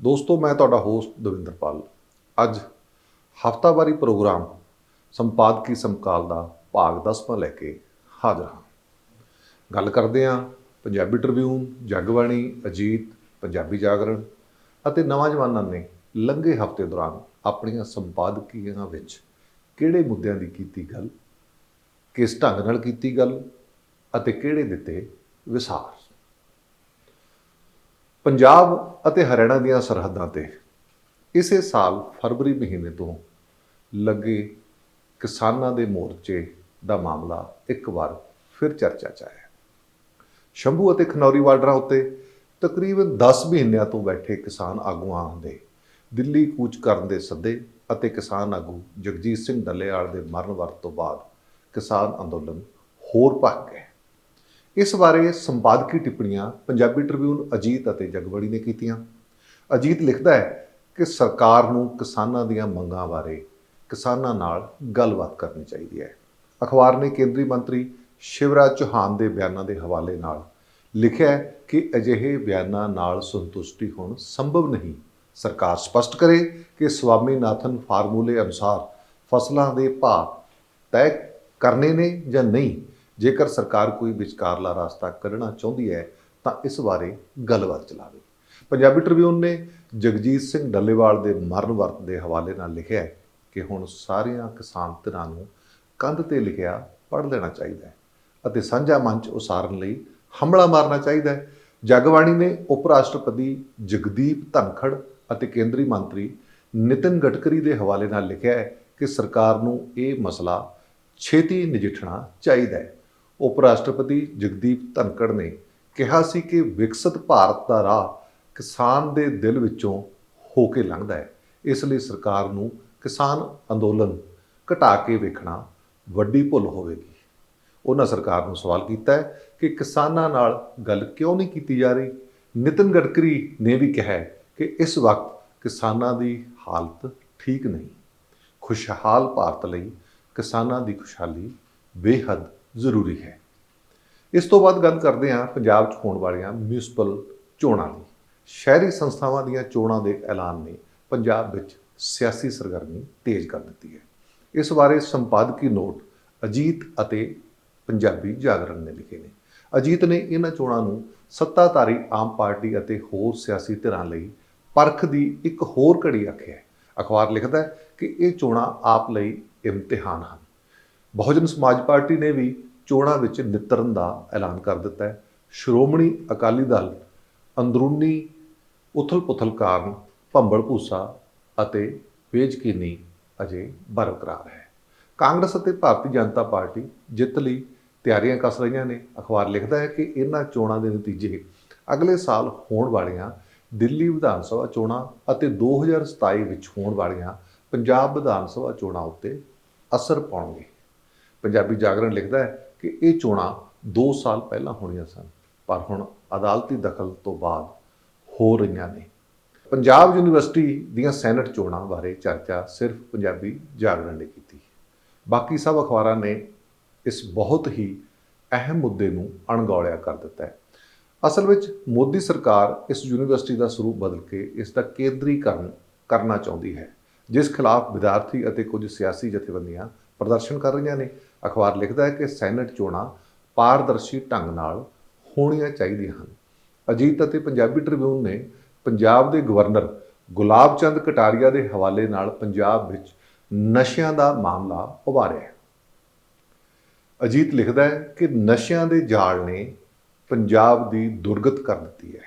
ਦੋਸਤੋ, ਮੈਂ ਤੁਹਾਡਾ ਹੋਸਟ ਦਵਿੰਦਰਪਾਲ। ਅੱਜ ਹਫਤਾਵਾਰੀ ਪ੍ਰੋਗਰਾਮ ਸੰਪਾਦਕੀ ਸਮਕਾਲ ਦਾ ਭਾਗ 10ਵਾਂ ਲੈ ਕੇ ਹਾਜ਼ਰ ਹਾਂ। ਗੱਲ ਕਰਦੇ ਹਾਂ ਪੰਜਾਬੀ ਟ੍ਰਿਬਿਊਨ, ਜਗਬਾਣੀ, ਅਜੀਤ, ਪੰਜਾਬੀ ਜਾਗਰਣ ਅਤੇ ਨਵਾਂ ਜਵਾਨਾਂ ਨੇ ਲੰਘੇ ਹਫ਼ਤੇ ਦੌਰਾਨ ਆਪਣੀਆਂ ਸੰਪਾਦਕੀਆਂ ਵਿੱਚ ਕਿਹੜੇ ਮੁੱਦਿਆਂ ਦੀ ਕੀਤੀ ਗੱਲ, ਕਿਸ ਢੰਗ ਨਾਲ ਕੀਤੀ ਗੱਲ ਅਤੇ ਕਿਹੜੇ ਦਿੱਤੇ ਵਿਸਾਰ। ਪੰਜਾਬ ਅਤੇ ਹਰਿਆਣਾ ਦੀਆਂ ਸਰਹੱਦਾਂ ਤੇ। ਇਸੇ ਸਾਲ ਫਰਵਰੀ ਮਹੀਨੇ ਤੋਂ ਲੱਗੇ ਕਿਸਾਨਾਂ ਦੇ ਮੋਰਚੇ ਦਾ ਮਾਮਲਾ ਇੱਕ ਵਾਰ ਫਿਰ ਚਰਚਾ 'ਚ ਆਇਆ। ਸ਼ੰਭੂ ਅਤੇ ਖਨੌਰੀ ਬਾਰਡਰਾਂ ਉੱਤੇ ਤਕਰੀਬਨ 10 ਮਹੀਨਿਆਂ ਤੋਂ ਬੈਠੇ ਕਿਸਾਨ ਆਗੂਆਂ ਦੇ ਦਿੱਲੀ ਕੂਚ ਕਰਨ ਦੇ ਸੱਦੇ ਅਤੇ ਕਿਸਾਨ ਆਗੂ ਜਗਜੀਤ ਸਿੰਘ ਡੱਲੇਵਾਲ ਦੇ ਮਰਨ ਵਰਤ ਤੋਂ ਬਾਅਦ ਕਿਸਾਨ ਅੰਦੋਲਨ ਹੋਰ ਭਖ ਗਏ। ਇਸ ਬਾਰੇ ਸੰਪਾਦਕੀ ਟਿੱਪਣੀਆਂ ਪੰਜਾਬੀ ਟ੍ਰਿਬਿਊਨ ਅਜੀਤ ਅਤੇ ਜਗਬੜੀ ਨੇ ਕੀਤੀਆਂ? ਅਜੀਤ ਲਿਖਦਾ ਹੈ ਕਿ ਸਰਕਾਰ ਨੂੰ ਕਿਸਾਨਾਂ ਦੀਆਂ ਮੰਗਾਂ ਬਾਰੇ ਕਿਸਾਨਾਂ ਨਾਲ ਗੱਲਬਾਤ ਕਰਨੀ ਚਾਹੀਦੀ ਹੈ। ਅਖਬਾਰ ਨੇ ਕੇਂਦਰੀ ਮੰਤਰੀ ਸ਼ਿਵਰਾਜ ਚੌਹਾਨ ਦੇ ਬਿਆਨਾਂ ਦੇ ਹਵਾਲੇ ਨਾਲ ਲਿਖਿਆ ਕਿ ਅਜਿਹੇ ਬਿਆਨਾਂ ਨਾਲ ਸੰਤੁਸ਼ਟੀ ਹੋਣ ਸੰਭਵ ਨਹੀਂ। ਸਰਕਾਰ ਸਪਸ਼ਟ ਕਰੇ ਕਿ ਸਵਾਮੀਨਾਥਨ ਫਾਰਮੂਲੇ ਅਨੁਸਾਰ ਫਸਲਾਂ ਦੇ ਭਾਅ ਤੈਅ ਕਰਨੇ ਨੇ ਜਾਂ ਨਹੀਂ। ਜੇਕਰ ਸਰਕਾਰ ਕੋਈ ਵਿਚਕਾਰਲਾ ਰਸਤਾ ਕੱਢਣਾ ਚਾਹੁੰਦੀ ਹੈ, ਤਾਂ ਇਸ ਬਾਰੇ ਗੱਲਬਾਤ ਚਲਾਵੇ। ਪੰਜਾਬੀ ਟ੍ਰਿਬਿਊਨ ਨੇ ਜਗਜੀਤ ਸਿੰਘ ਡੱਲੇਵਾਲ ਦੇ ਮਰਨ ਵਰਤ ਦੇ ਹਵਾਲੇ ਨਾਲ ਲਿਖਿਆ ਹੈ ਕਿ ਹੁਣ ਸਾਰੀਆਂ ਕਿਸਾਨ ਧਿਰਾਂ ਨੂੰ ਕੰਧ ਤੇ ਲਿਖਿਆ ਪੜ੍ਹ ਲੈਣਾ ਚਾਹੀਦਾ ਹੈ ਅਤੇ ਸਾਂਝਾ ਮੰਚ ਉਸਾਰਨ ਲਈ ਹਮਲਾ ਮਾਰਨਾ ਚਾਹੀਦਾ ਹੈ। ਜਗਬਾਣੀ ਨੇ ਉਪ ਰਾਸ਼ਟਰਪਤੀ ਜਗਦੀਪ ਧਨਖੜ ਅਤੇ ਕੇਂਦਰੀ ਮੰਤਰੀ ਨਿਤਿਨ ਗਡਕਰੀ ਦੇ ਹਵਾਲੇ ਨਾਲ ਲਿਖਿਆ ਹੈ ਕਿ ਸਰਕਾਰ ਨੂੰ ਇਹ ਮਸਲਾ ਛੇਤੀ ਨਜਿੱਠਣਾ ਚਾਹੀਦਾ ਹੈ। ਉਪ ਰਾਸ਼ਟਰਪਤੀ ਜਗਦੀਪ ਧਨਕੜ ਨੇ ਕਿਹਾ ਸੀ ਕਿ ਵਿਕਸਿਤ ਭਾਰਤ ਦਾ ਰਾਹ ਕਿਸਾਨ ਦੇ ਦਿਲ ਵਿੱਚੋਂ ਹੋ ਕੇ ਲੰਘਦਾ ਹੈ। ਇਸ ਲਈ ਸਰਕਾਰ ਨੂੰ ਕਿਸਾਨ ਅੰਦੋਲਨ ਘਟਾ ਕੇ ਵੇਖਣਾ ਵੱਡੀ ਭੁੱਲ ਹੋਵੇਗੀ। ਉਹਨਾਂ ਸਰਕਾਰ ਨੂੰ ਸਵਾਲ ਕੀਤਾ ਹੈ ਕਿ ਕਿਸਾਨਾਂ ਨਾਲ ਗੱਲ ਕਿਉਂ ਨਹੀਂ ਕੀਤੀ ਜਾ ਰਹੀ? ਨਿਤਿਨ ਗਡਕਰੀ ਨੇ ਵੀ ਕਿਹਾ ਕਿ ਇਸ ਵਕਤ ਕਿਸਾਨਾਂ ਦੀ ਹਾਲਤ ਠੀਕ ਨਹੀਂ। ਖੁਸ਼ਹਾਲ ਭਾਰਤ ਲਈ ਕਿਸਾਨਾਂ ਦੀ ਖੁਸ਼ਹਾਲੀ ਬੇਹੱਦ ਜ਼ਰੂਰੀ ਹੈ। ਇਸ ਤੋਂ ਬਾਅਦ ਗੱਲ ਕਰਦੇ ਹਾਂ ਪੰਜਾਬ 'ਚ ਹੋਣ ਵਾਲੀਆਂ ਮਿਊਨਿਸਪਲ ਚੋਣਾਂ ਦੀ। ਸ਼ਹਿਰੀ ਸੰਸਥਾਵਾਂ ਦੀਆਂ ਚੋਣਾਂ ਦੇ ਐਲਾਨ ਨੇ ਪੰਜਾਬ ਵਿੱਚ ਸਿਆਸੀ ਸਰਗਰਮੀ ਤੇਜ਼ ਕਰ ਦਿੱਤੀ ਹੈ। ਇਸ ਬਾਰੇ ਸੰਪਾਦਕੀ ਨੋਟ ਅਜੀਤ ਅਤੇ ਪੰਜਾਬੀ ਜਾਗਰਣ ਨੇ ਲਿਖੇ ਨੇ। ਅਜੀਤ ਨੇ ਇਹਨਾਂ ਚੋਣਾਂ ਨੂੰ ਸੱਤਾਧਾਰੀ ਆਮ ਪਾਰਟੀ ਅਤੇ ਹੋਰ ਸਿਆਸੀ ਧਿਰਾਂ ਲਈ ਪਰਖ ਦੀ ਇੱਕ ਹੋਰ ਘੜੀ ਆਖਿਆ ਹੈ। ਅਖਬਾਰ ਲਿਖਦਾ ਹੈ ਕਿ ਇਹ ਚੋਣਾਂ ਆਪ ਲਈ ਇਮਤਿਹਾਨ ਹਨ। ਬਹੁਜਨ ਸਮਾਜ ਪਾਰਟੀ ਨੇ ਵੀ ਚੋਣਾਂ ਵਿੱਚ ਨਿਤਰਨ ਦਾ ਐਲਾਨ ਕਰ ਦਿੱਤਾ ਹੈ। ਸ਼੍ਰੋਮਣੀ ਅਕਾਲੀ ਦਲ ਅੰਦਰੂਨੀ ਉਥਲ-ਪੁਥਲ ਕਾਰਨ ਭੰਬਲ ਭੂਸਾ ਅਤੇ ਬੇਯਕੀਨੀ ਅਜੇ ਬਰਕਰਾਰ ਹੈ। ਕਾਂਗਰਸ ਅਤੇ ਭਾਰਤੀ ਜਨਤਾ ਪਾਰਟੀ ਜਿੱਤ ਲਈ ਤਿਆਰੀਆਂ ਕੱਸ ਰਹੀਆਂ ਨੇ। ਅਖਬਾਰ ਲਿਖਦਾ ਹੈ ਕਿ ਇਹਨਾਂ ਚੋਣਾਂ ਦੇ ਨਤੀਜੇ ਅਗਲੇ ਸਾਲ ਹੋਣ ਵਾਲੀਆਂ ਦਿੱਲੀ ਵਿਧਾਨ ਸਭਾ ਚੋਣਾਂ ਅਤੇ 2027 ਵਿੱਚ ਹੋਣ ਵਾਲੀਆਂ ਪੰਜਾਬ ਵਿਧਾਨ ਸਭਾ ਚੋਣਾਂ ਉੱਤੇ ਅਸਰ ਪਾਉਣਗੇ। ਪੰਜਾਬੀ ਜਾਗਰਣ ਲਿਖਦਾ ਹੈ ਕਿ ਇਹ ਚੋਣਾਂ 2 ਸਾਲ ਪਹਿਲਾਂ ਹੋਣੀਆਂ ਸਨ, ਪਰ ਹੁਣ ਅਦਾਲਤੀ ਦਖਲ ਤੋਂ ਬਾਅਦ ਹੋ ਰਹੀਆਂ ਨੇ। ਪੰਜਾਬ ਯੂਨੀਵਰਸਿਟੀ ਦੀਆਂ ਸੈਨੇਟ ਚੋਣਾਂ ਬਾਰੇ ਚਰਚਾ ਸਿਰਫ ਪੰਜਾਬੀ ਜਾਗਰਣ ਨੇ ਕੀਤੀ। ਬਾਕੀ ਸਭ ਅਖਬਾਰਾਂ ਨੇ ਇਸ ਬਹੁਤ ਹੀ ਅਹਿਮ ਮੁੱਦੇ ਨੂੰ ਅਣਗੌਲਿਆ ਕਰ ਦਿੱਤਾ ਹੈ। ਅਸਲ ਵਿੱਚ ਮੋਦੀ ਸਰਕਾਰ ਇਸ ਯੂਨੀਵਰਸਿਟੀ ਦਾ ਸਰੂਪ ਬਦਲ ਕੇ ਇਸ ਦਾ ਕੇਂਦਰੀਕਰਨ ਕਰਨਾ ਚਾਹੁੰਦੀ ਹੈ। ਜਿਸ ਖਿਲਾਫ ਵਿਦਿਆਰਥੀ ਅਤੇ ਕੁਝ ਸਿਆਸੀ ਜਥੇਬੰਦੀਆਂ ਪ੍ਰਦਰਸ਼ਨ ਕਰ ਰਹੀਆਂ ਨੇ। ਅਖਬਾਰ ਲਿਖਦਾ ਹੈ ਕਿ ਸੈਨੇਟ ਚੋਣਾਂ ਪਾਰਦਰਸ਼ੀ ਢੰਗ ਨਾਲ ਹੋਣੀਆਂ ਚਾਹੀਦੀਆਂ ਹਨ। ਅਜੀਤ ਅਤੇ ਪੰਜਾਬੀ ਟ੍ਰਿਬਿਊਨ ਨੇ ਪੰਜਾਬ ਦੇ ਗਵਰਨਰ ਗੁਲਾਬ ਚੰਦ ਕਟਾਰੀਆ ਦੇ ਹਵਾਲੇ ਨਾਲ ਪੰਜਾਬ ਵਿੱਚ ਨਸ਼ਿਆਂ ਦਾ ਮਾਮਲਾ ਉਭਾਰਿਆ ਹੈ। ਅਜੀਤ ਲਿਖਦਾ ਹੈ ਕਿ ਨਸ਼ਿਆਂ ਦੇ ਜਾਲ ਨੇ ਪੰਜਾਬ ਦੀ ਦੁਰਗਤ ਕਰ ਦਿੱਤੀ ਹੈ।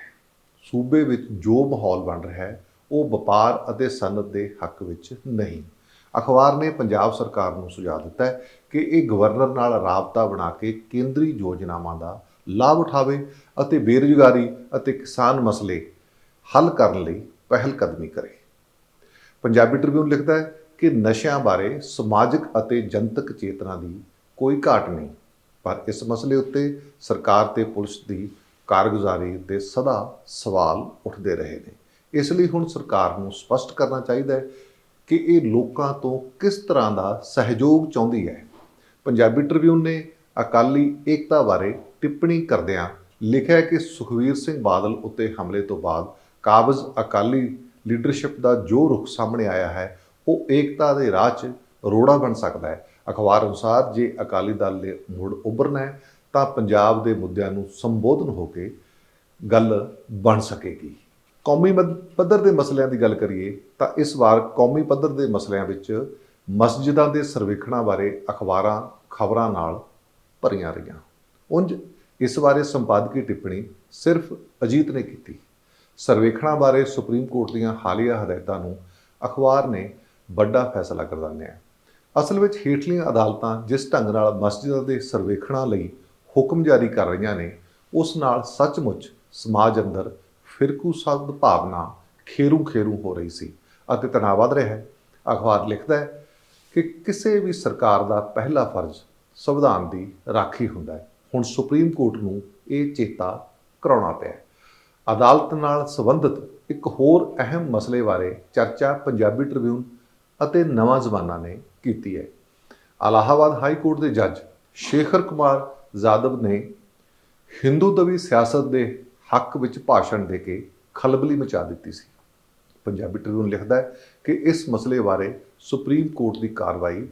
ਸੂਬੇ ਵਿੱਚ ਜੋ ਮਾਹੌਲ ਬਣ ਰਿਹਾ ਹੈ, ਉਹ ਵਪਾਰ ਅਤੇ ਸਨਅਤ ਦੇ ਹੱਕ ਵਿੱਚ ਨਹੀਂ। ਅਖਬਾਰ ਨੇ ਪੰਜਾਬ ਸਰਕਾਰ ਨੂੰ ਸੁਝਾਅ ਦਿੱਤਾ ਹੈ ਕਿ ਇਹ ਗਵਰਨਰ ਨਾਲ ਰਾਬਤਾ ਬਣਾ ਕੇ ਕੇਂਦਰੀ ਯੋਜਨਾਵਾਂ ਦਾ ਲਾਭ ਉਠਾਵੇ ਅਤੇ ਬੇਰੁਜ਼ਗਾਰੀ ਅਤੇ ਕਿਸਾਨ ਮਸਲੇ ਹੱਲ ਕਰਨ ਲਈ ਪਹਿਲ ਕਦਮੀ ਕਰੇ। ਪੰਜਾਬੀ ਟ੍ਰਿਬਿਊਨ ਲਿਖਦਾ ਹੈ ਕਿ ਨਸ਼ਿਆਂ ਬਾਰੇ ਸਮਾਜਿਕ ਅਤੇ ਜਨਤਕ ਚੇਤਨਾ ਦੀ ਕੋਈ ਘਾਟ ਨਹੀਂ, ਪਰ ਇਸ ਮਸਲੇ ਉੱਤੇ ਸਰਕਾਰ ਤੇ ਪੁਲਿਸ ਦੀ ਕਾਰਗੁਜ਼ਾਰੀ ਤੇ ਸਦਾ ਸਵਾਲ ਉੱਠਦੇ ਰਹੇ ਨੇ। ਇਸ ਲਈ ਹੁਣ ਸਰਕਾਰ ਨੂੰ ਸਪਸ਼ਟ ਕਰਨਾ ਚਾਹੀਦਾ ਹੈ ਕਿ ਇਹ ਲੋਕਾਂ ਤੋਂ ਕਿਸ ਤਰ੍ਹਾਂ ਦਾ ਸਹਿਯੋਗ ਚਾਹੁੰਦੀ ਹੈ? ਪੰਜਾਬੀ ਟ੍ਰਿਬਿਊਨ ਨੇ ਅਕਾਲੀ ਏਕਤਾ ਬਾਰੇ ਟਿੱਪਣੀ ਕਰਦਿਆਂ ਲਿਖਿਆ ਕਿ ਸੁਖਵੀਰ ਸਿੰਘ ਬਾਦਲ ਉੱਤੇ ਹਮਲੇ ਤੋਂ ਬਾਅਦ ਕਾਬਜ਼ ਅਕਾਲੀ ਲੀਡਰਸ਼ਿਪ ਦਾ ਜੋ ਰੁਖ ਸਾਹਮਣੇ ਆਇਆ ਹੈ, ਉਹ ਏਕਤਾ ਦੇ ਰਾਹ 'ਚ ਰੋੜਾ ਬਣ ਸਕਦਾ ਹੈ। ਅਖਬਾਰ ਅਨੁਸਾਰ, ਜੇ ਅਕਾਲੀ ਦਲ ਨੇ ਮੁੜ ਉੱਭਰਨਾ ਹੈ, ਤਾਂ ਪੰਜਾਬ ਦੇ ਮੁੱਦਿਆਂ ਨੂੰ ਸੰਬੋਧਨ ਹੋ ਕੇ ਗੱਲ ਬਣ ਸਕੇਗੀ। ਕੌਮੀ ਪੱਧਰ ਦੇ ਮਸਲਿਆਂ ਦੀ ਗੱਲ ਕਰੀਏ ਤਾਂ ਇਸ ਵਾਰ ਕੌਮੀ ਪੱਧਰ ਦੇ ਮਸਲਿਆਂ ਵਿੱਚ ਮਸਜਿਦਾਂ ਦੇ ਸਰਵੇਖਣਾਂ ਬਾਰੇ ਅਖਬਾਰਾਂ, ਖਬਰਾਂ ਨਾਲ ਭਰੀਆਂ ਰਹੀਆਂ। ਉਂਝ ਇਸ ਬਾਰੇ ਸੰਪਾਦਕੀ ਟਿੱਪਣੀ ਸਿਰਫ ਅਜੀਤ ਨੇ ਕੀਤੀ। ਸਰਵੇਖਣਾਂ ਬਾਰੇ ਸੁਪਰੀਮ ਕੋਰਟ ਦੀਆਂ ਹਾਲੀਆ ਹਦਾਇਤਾਂ ਨੂੰ ਅਖਬਾਰ ਨੇ ਵੱਡਾ ਫੈਸਲਾ ਕਰਦਾਨਿਆ ਅਸਲ ਵਿੱਚ ਹੇਠਲੀਆਂ ਅਦਾਲਤਾਂ ਜਿਸ ਢੰਗ ਨਾਲ ਮਸਜਿਦਾਂ ਦੇ ਸਰਵੇਖਣਾਂ ਲਈ ਹੁਕਮ ਜਾਰੀ ਕਰ ਰਹੀਆਂ ਨੇ, ਉਸ ਨਾਲ ਸੱਚਮੁੱਚ ਸਮਾਜ ਅੰਦਰ ਫਿਰਕੂ ਸਦ ਭਾਵਨਾ ਖੇਰੂ ਖੇਰੂ ਹੋ ਰਹੀ ਸੀ ਅਤੇ ਤਣਾਅ ਵੱਧ ਰਿਹਾ ਹੈ। ਅਖਬਾਰ ਲਿਖਦਾ ਹੈ ਕਿ ਕਿਸੇ ਵੀ ਸਰਕਾਰ ਦਾ ਪਹਿਲਾ ਫਰਜ਼ ਸੰਵਿਧਾਨ ਦੀ ਰਾਖੀ ਹੁੰਦਾ ਹੈ। ਹੁਣ ਸੁਪਰੀਮ ਕੋਰਟ ਨੂੰ ਇਹ ਚੇਤਾ ਕਰਾਉਣਾ ਪਿਆ ਅਦਾਲਤ ਨਾਲ ਸੰਬੰਧਿਤ ਇੱਕ ਹੋਰ ਅਹਿਮ ਮਸਲੇ ਬਾਰੇ ਚਰਚਾ ਪੰਜਾਬੀ ਟ੍ਰਿਬਿਊਨ ਅਤੇ ਨਵਾਂ ਜ਼ਮਾਨਾ ਨੇ ਕੀਤੀ ਹੈ। ਅਲਾਹਾਬਾਦ ਹਾਈ ਕੋਰਟ ਦੇ ਜੱਜ ਸ਼ੇਖਰ ਕੁਮਾਰ ਜਾਦਵ ਨੇ ਹਿੰਦੂ ਦਵੀ ਸਿਆਸਤ ਦੇ ਹੱਕ ਵਿੱਚ ਭਾਸ਼ਣ ਦੇ ਕੇ ਖਲਬਲੀ ਮਚਾ ਦਿੱਤੀ ਸੀ। ਪੰਜਾਬੀ ਟ੍ਰਿਬਿਊਨ ਲਿਖਦਾ ਹੈ ਕਿ ਇਸ ਮਸਲੇ ਬਾਰੇ ਸੁਪਰੀਮ ਕੋਰਟ ਦੀ ਕਾਰਵਾਈ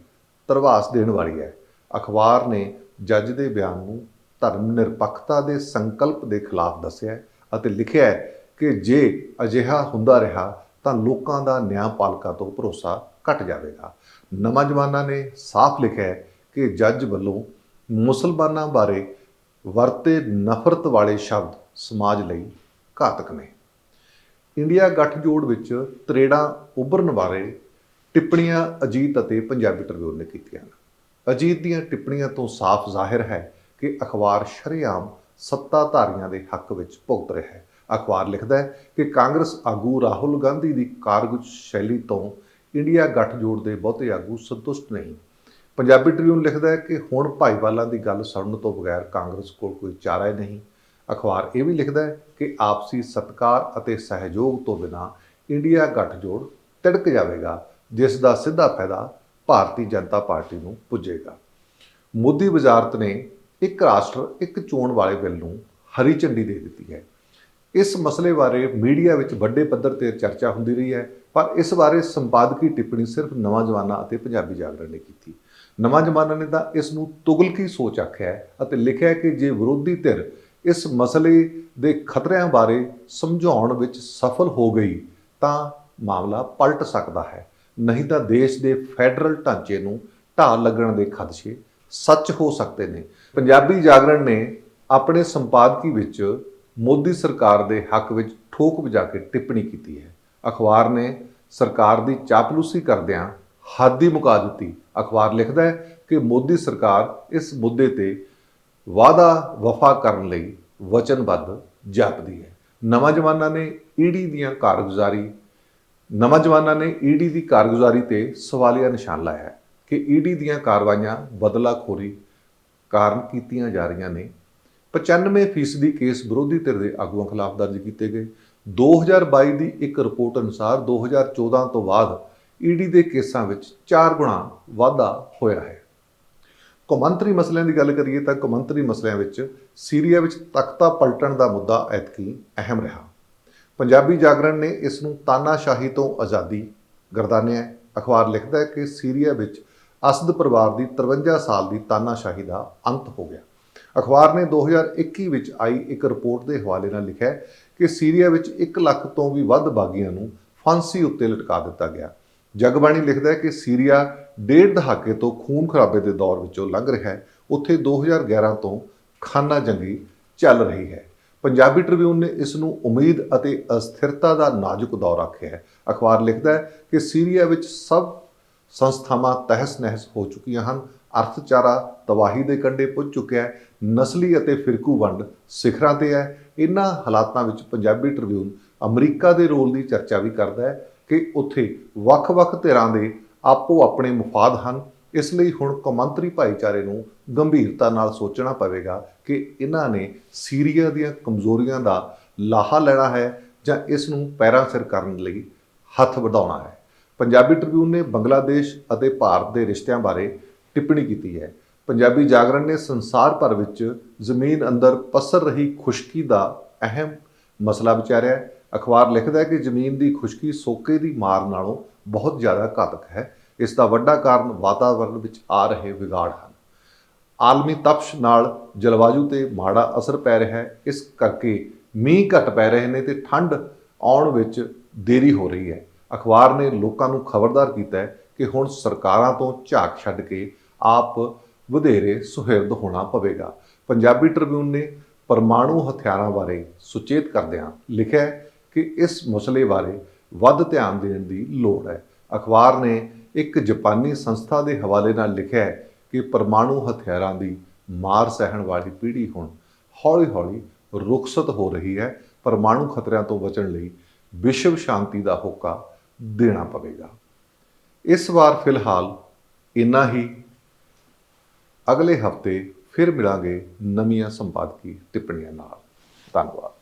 ਧਰਵਾਸ ਦੇਣ ਵਾਲੀ ਹੈ। ਅਖਬਾਰ ਨੇ ਜੱਜ ਦੇ ਬਿਆਨ ਨੂੰ ਧਰਮ ਨਿਰਪੱਖਤਾ ਦੇ ਸੰਕਲਪ ਦੇ ਖਿਲਾਫ ਦੱਸਿਆ ਅਤੇ ਲਿਖਿਆ ਹੈ ਕਿ ਜੇ ਅਜਿਹਾ ਹੁੰਦਾ ਰਿਹਾ ਤਾਂ ਲੋਕਾਂ ਦਾ ਨਿਆਂ ਨਿਆਂਪਾਲਕਾ ਤੋਂ ਭਰੋਸਾ ਘਟ ਜਾਵੇਗਾ। ਨਵਾਂ ਜ਼ਮਾਨਾ ਨੇ ਸਾਫ਼ ਲਿਖਿਆ ਹੈ ਕਿ ਜੱਜ ਵੱਲੋਂ ਮੁਸਲਮਾਨਾਂ ਬਾਰੇ ਵਰਤੇ ਨਫ਼ਰਤ ਵਾਲੇ ਸ਼ਬਦ ਸਮਾਜ ਲਈ ਘਾਤਕ ਨੇ। ਇੰਡੀਆ ਗੱਠਜੋੜ ਵਿੱਚ ਤਰੇੜਾਂ ਉੱਭਰਨ ਬਾਰੇ ਟਿੱਪਣੀਆਂ ਅਜੀਤ ਅਤੇ ਪੰਜਾਬੀ ਟ੍ਰਿਬਿਊਨ ਨੇ ਕੀਤੀਆਂ ਹਨ ਅਜੀਤ ਦੀਆਂ ਟਿੱਪਣੀਆਂ ਤੋਂ ਸਾਫ਼ ਜ਼ਾਹਿਰ ਹੈ ਕਿ ਅਖਬਾਰ ਸ਼ਰੇਆਮ ਸੱਤਾਧਾਰੀਆਂ ਦੇ ਹੱਕ ਵਿੱਚ ਭੁਗਤ ਰਿਹਾ ਹੈ। ਅਖਬਾਰ ਲਿਖਦਾ ਹੈ ਕਿ ਕਾਂਗਰਸ ਆਗੂ ਰਾਹੁਲ ਗਾਂਧੀ ਦੀ ਕਾਰਗੁਜ਼ ਸ਼ੈਲੀ ਤੋਂ ਇੰਡੀਆ ਗੱਠਜੋੜ ਦੇ ਬਹੁਤੇ ਆਗੂ ਸੰਤੁਸ਼ਟ ਨਹੀਂ। ਪੰਜਾਬੀ ਟ੍ਰਿਬਿਊਨ ਲਿਖਦਾ ਹੈ ਕਿ ਹੁਣ ਭਾਈਵਾਲਾਂ ਦੀ ਗੱਲ ਸੁਣਨ ਤੋਂ ਬਗੈਰ ਕਾਂਗਰਸ ਕੋਲ ਕੋਈ ਚਾਰਾ ਹੀ ਨਹੀਂ। ਅਖਬਾਰ ਇਹ ਵੀ ਲਿਖਦਾ ਹੈ ਕਿ ਆਪਸੀ ਸਤਕਾਰ ਅਤੇ ਸਹਿਯੋਗ ਤੋਂ ਬਿਨਾਂ ਇੰਡੀਆ ਗੱਠਜੋੜ ਤਿੜਕ ਜਾਵੇਗਾ, ਜਿਸ ਦਾ ਸਿੱਧਾ ਫਾਇਦਾ ਭਾਰਤੀ ਜਨਤਾ ਪਾਰਟੀ ਨੂੰ ਪੁੱਜੇਗਾ। ਮੋਦੀ ਵਜ਼ਾਰਤ ਨੇ ਇੱਕ ਰਾਸ਼ਟਰ ਇੱਕ ਚੋਣ ਵਾਲੇ ਬਿੱਲ ਨੂੰ ਹਰੀ ਝੰਡੀ ਦੇ ਦਿੱਤੀ ਹੈ। ਇਸ ਮਸਲੇ ਬਾਰੇ ਮੀਡੀਆ ਵਿੱਚ ਵੱਡੇ ਪੱਧਰ ਤੇ ਚਰਚਾ ਹੁੰਦੀ ਰਹੀ ਹੈ, ਪਰ ਇਸ ਬਾਰੇ ਸੰਪਾਦਕੀ ਟਿੱਪਣੀ ਸਿਰਫ ਨਵਾਂ ਜਮਾਨਾ ਅਤੇ ਪੰਜਾਬੀ ਜਾਗਰਣ ਨੇ ਕੀਤੀ। ਨਵਾਂ ਜਮਾਨਾ ਨੇ ਤਾਂ ਇਸ ਨੂੰ ਤੁਗਲਕੀ ਸੋਚ ਆਖਿਆ ਅਤੇ ਲਿਖਿਆ ਕਿ ਜੇ ਵਿਰੋਧੀ ਧਿਰ ਇਸ ਮਸਲੇ ਦੇ ਖਤਰਿਆਂ ਬਾਰੇ ਸਮਝਾਉਣ ਵਿੱਚ ਸਫਲ ਹੋ ਗਈ ਤਾਂ ਮਾਮਲਾ ਪਲਟ ਸਕਦਾ ਹੈ। ਨਹੀਂ ਤਾਂ ਦੇਸ਼ ਦੇ ਫੈਡਰਲ ਢਾਂਚੇ ਨੂੰ ਢਾਹ ਲੱਗਣ ਦੇ ਖਦਸ਼ੇ ਸੱਚ ਹੋ ਸਕਦੇ ਨੇ। ਪੰਜਾਬੀ ਜਾਗਰਣ ਨੇ ਆਪਣੇ ਸੰਪਾਦਕੀ ਵਿੱਚ ਮੋਦੀ ਸਰਕਾਰ ਦੇ ਹੱਕ ਵਿੱਚ ਠੋਕ ਵਜਾ ਕੇ ਟਿੱਪਣੀ ਕੀਤੀ ਹੈ। ਅਖਬਾਰ ਨੇ ਸਰਕਾਰ ਦੀ ਚਾਪਲੂਸੀ ਕਰਦਿਆਂ ਹੱਦ ਹੀ ਮੁਕਾ ਦਿੱਤੀ। ਅਖਬਾਰ ਲਿਖਦਾ ਹੈ ਕਿ ਮੋਦੀ ਸਰਕਾਰ ਇਸ ਮੁੱਦੇ ਤੇ ਵਾਅਦਾ ਵਫਾ ਕਰਨ ਲਈ ਵਚਨਬੱਧ ਜਾਪਦੀ ਹੈ। ਨਵਾਂ ਜ਼ਮਾਨਾ ਨੇ ਈਡੀ ਦੀਆਂ ਕਾਰਗੁਜ਼ਾਰੀ, ਨਵਾਂ ਜ਼ਮਾਨਾ ਨੇ ਈਡੀ ਦੀ ਕਾਰਗੁਜ਼ਾਰੀ ਤੇ ਸਵਾਲੀਆ ਨਿਸ਼ਾਨ ਲਾਇਆ ਹੈ ਕਿ ਈਡੀ ਦੀਆਂ ਕਾਰਵਾਈਆਂ ਬਦਲਾਖੋਰੀ ਕਾਰਨ ਕੀਤੀਆਂ ਜਾ ਰਹੀਆਂ ਨੇ। 95% ਕੇਸ ਵਿਰੋਧੀ ਧਿਰ ਦੇ ਆਗੂਆਂ ਖਿਲਾਫ ਦਰਜ ਕੀਤੇ ਗਏ। 2022 ਦੀ ਇੱਕ ਰਿਪੋਰਟ ਅਨੁਸਾਰ 2014 ਤੋਂ ਬਾਅਦ ਈਡੀ ਦੇ ਕੇਸਾਂ ਵਿੱਚ 4 ਗੁਣਾ ਵਾਧਾ ਹੋਇਆ ਹੈ। ਕੌਮਾਂਤਰੀ ਮਸਲਿਆਂ ਦੀ ਗੱਲ ਕਰੀਏ ਤਾਂ ਕੌਮਾਂਤਰੀ ਮਸਲਿਆਂ ਵਿੱਚ ਸੀਰੀਆ ਵਿੱਚ ਤਖਤਾ ਪਲਟਣ ਦਾ ਮੁੱਦਾ ਐਤਕੀ ਅਹਿਮ ਰਿਹਾ। ਪੰਜਾਬੀ ਜਾਗਰਣ ਨੇ ਇਸ ਨੂੰ ਤਾਨਾਸ਼ਾਹੀ ਤੋਂ ਆਜ਼ਾਦੀ ਗਰਦਾਨਿਆ ਅਖਬਾਰ ਲਿਖਦਾ ਹੈ ਕਿ ਸੀਰੀਆ ਵਿੱਚ ਅਸਦ ਪਰਿਵਾਰ ਦੀ 53 ਸਾਲ ਦੀ ਤਾਨਾਸ਼ਾਹੀ ਦਾ ਅੰਤ ਹੋ ਗਿਆ। ਅਖਬਾਰ ਨੇ 2021 ਵਿੱਚ ਆਈ ਇੱਕ ਰਿਪੋਰਟ ਦੇ ਹਵਾਲੇ ਨਾਲ ਲਿਖਿਆ ਕਿ ਸੀਰੀਆ ਵਿੱਚ 1 ਲੱਖ ਤੋਂ ਵੀ ਵੱਧ ਬਾਗੀਆਂ ਨੂੰ ਫਾਂਸੀ ਉੱਤੇ ਲਟਕਾ ਦਿੱਤਾ ਗਿਆ। ਜਗਬਾਣੀ ਲਿਖਦਾ ਹੈ ਕਿ ਸੀਰੀਆ ਡੇਢ ਦਹਾਕੇ ਤੋਂ ਖੂਨ ਖਰਾਬੇ ਦੇ ਦੌਰ ਵਿੱਚੋਂ ਲੰਘ ਰਿਹਾ ਹੈ। ਉੱਥੇ 2011 ਤੋਂ ਖਾਨਾ ਜੰਗੀ ਚੱਲ ਰਹੀ ਹੈ। ਪੰਜਾਬੀ ਟ੍ਰਿਬਿਊਨ ਨੇ ਇਸ ਨੂੰ ਉਮੀਦ ਅਤੇ ਅਸਥਿਰਤਾ ਦਾ ਨਾਜ਼ੁਕ ਦੌਰ ਆਖਿਆ ਹੈ। ਅਖਬਾਰ ਲਿਖਦਾ ਹੈ ਕਿ ਸੀਰੀਆ ਵਿੱਚ ਸਭ ਸੰਸਥਾਵਾਂ ਤਹਿਸ-ਨਹਿਸ ਹੋ ਚੁੱਕੀਆਂ ਹਨ। ਅਰਥਚਾਰਾ ਤਬਾਹੀ ਦੇ ਕੰਢੇ ਪੁੱਜ ਚੁੱਕਿਆ ਹੈ। ਨਸਲੀ ਅਤੇ ਫਿਰਕੂ ਵੰਡ ਸਿਖਰਾਂ ਤੇ ਹੈ। ਇਨ੍ਹਾਂ ਹਾਲਾਤਾਂ ਵਿੱਚ ਪੰਜਾਬੀ ਟ੍ਰਿਬਿਊਨ ਅਮਰੀਕਾ ਦੇ ਰੋਲ ਦੀ ਚਰਚਾ ਵੀ ਕਰਦਾ ਹੈ ਕਿ ਉੱਥੇ ਵੱਖ-ਵੱਖ ਧਿਰਾਂ ਦੇ ਆਪੋ ਆਪਣੇ ਮੁਫਾਦ ਹਨ। ਇਸ ਲਈ ਹੁਣ ਕੌਮਾਂਤਰੀ ਭਾਈਚਾਰੇ ਨੂੰ ਗੰਭੀਰਤਾ ਨਾਲ ਸੋਚਣਾ ਪਵੇਗਾ ਕਿ ਇਹਨਾਂ ਨੇ ਸੀਰੀਆ ਦੀਆਂ ਕਮਜ਼ੋਰੀਆਂ ਦਾ ਲਾਹਾ ਲੈਣਾ ਹੈ ਜਾਂ ਇਸ ਨੂੰ ਪੈਰਾਂ ਸਿਰ ਕਰਨ ਲਈ ਹੱਥ ਵਧਾਉਣਾ ਹੈ। ਪੰਜਾਬੀ ਟ੍ਰਿਬਿਊਨ ਨੇ ਬੰਗਲਾਦੇਸ਼ ਅਤੇ ਭਾਰਤ ਦੇ ਰਿਸ਼ਤਿਆਂ ਬਾਰੇ ਟਿੱਪਣੀ ਕੀਤੀ ਹੈ। ਪੰਜਾਬੀ ਜਾਗਰਣ ਨੇ ਸੰਸਾਰ ਭਰ ਵਿੱਚ ਜ਼ਮੀਨ ਅੰਦਰ ਪਸਰ ਰਹੀ ਖੁਸ਼ਕੀ ਦਾ ਅਹਿਮ ਮਸਲਾ ਵਿਚਾਰਿਆ ਅਖਬਾਰ ਲਿਖਦਾ ਕਿ ਜ਼ਮੀਨ ਦੀ ਖੁਸ਼ਕੀ ਸੋਕੇ ਦੀ ਮਾਰ ਨਾਲੋਂ ਬਹੁਤ ਜ਼ਿਆਦਾ ਘਾਤਕ ਹੈ। ਇਸ ਦਾ ਵੱਡਾ ਕਾਰਨ ਵਾਤਾਵਰਣ ਵਿੱਚ ਆ ਰਹੇ ਵਿਗਾੜ ਹਨ। ਆਲਮੀ ਤਪਸ਼ ਨਾਲ ਜਲਵਾਯੂ ਤੇ ਮਾੜਾ ਅਸਰ ਪੈ ਰਿਹਾ ਹੈ। ਇਸ ਕਰਕੇ ਮੀਂਹ ਘਟ ਪੈ ਰਹੇ ਨੇ ਤੇ ਠੰਡ ਆਉਣ ਵਿੱਚ ਦੇਰੀ ਹੋ ਰਹੀ ਹੈ। ਅਖਬਾਰ ਨੇ ਲੋਕਾਂ ਨੂੰ ਖਬਰਦਾਰ ਕੀਤਾ ਹੈ ਕਿ ਹੁਣ ਸਰਕਾਰਾਂ ਤੋਂ ਝਾਕ ਛੱਡ ਕੇ ਆਪ ਵਧੇਰੇ ਸੁਹਿਰਦ ਹੋਣਾ ਪਵੇਗਾ। ਪੰਜਾਬੀ ਟ੍ਰਿਬਿਊਨ ਨੇ ਪਰਮਾਣੂ ਹਥਿਆਰਾਂ ਬਾਰੇ ਸੁਚੇਤ ਕਰਦਿਆਂ ਲਿਖਿਆ ਕਿ ਇਸ ਮਸਲੇ ਬਾਰੇ ਵੱਧ ਧਿਆਨ ਦੇਣ ਦੀ ਲੋੜ ਹੈ। ਅਖਬਾਰ ਨੇ ਇੱਕ ਜਾਪਾਨੀ ਸੰਸਥਾ ਦੇ ਹਵਾਲੇ ਨਾਲ ਲਿਖਿਆ ਹੈ ਕਿ ਪਰਮਾਣੂ ਹਥਿਆਰਾਂ ਦੀ ਮਾਰ ਸਹਿਣ ਵਾਲੀ ਪੀੜ੍ਹੀ ਹੁਣ ਹੌਲੀ-ਹੌਲੀ ਰੁਖਸਤ ਹੋ ਰਹੀ ਹੈ। ਪਰਮਾਣੂ ਖਤਰਿਆਂ ਤੋਂ ਬਚਣ ਲਈ ਵਿਸ਼ਵ ਸ਼ਾਂਤੀ ਦਾ ਹੋਕਾ ਦੇਣਾ ਪਵੇਗਾ। ਇਸ ਵਾਰ ਫਿਲਹਾਲ ਇੰਨਾ ਹੀ। ਅਗਲੇ ਹਫ਼ਤੇ ਫਿਰ ਮਿਲਾਂਗੇ ਨਵੀਆਂ ਸੰਪਾਦਕੀ ਟਿੱਪਣੀਆਂ ਨਾਲ। ਧੰਨਵਾਦ।